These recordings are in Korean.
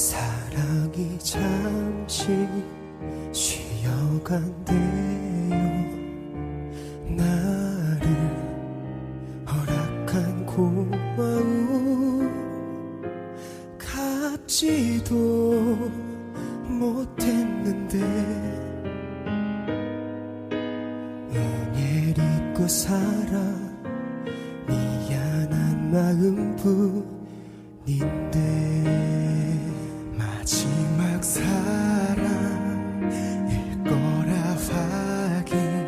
사랑이 잠시 쉬어간대요. 나를 허락한 고마움 갚지도 못했는데 은혜를 잊고 살아 미안한 마음뿐인데 마지막 사랑일 거라 확인하며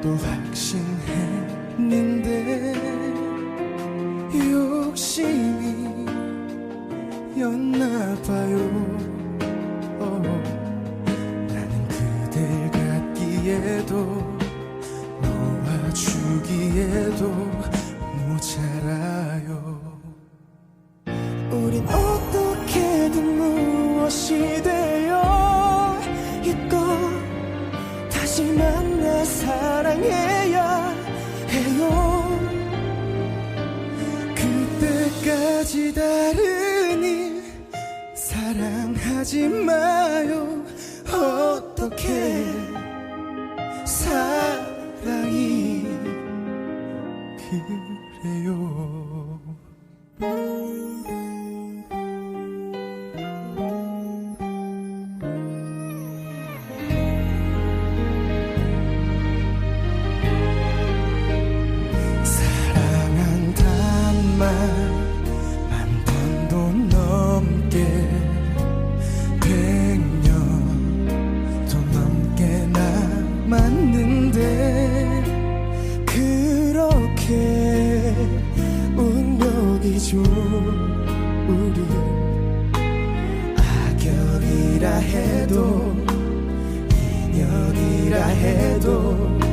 또 확신했는데 욕심이었나봐요. 어, 나는 그댈 갖기에도 놓아주기에도 무엇이 되어 있고 다시 만나 사랑해야 해요. 그때까지 일 사랑하지 마요. 어떻게 사랑이 그래요 해줘 우리 악역이라 해도 인역이라 해도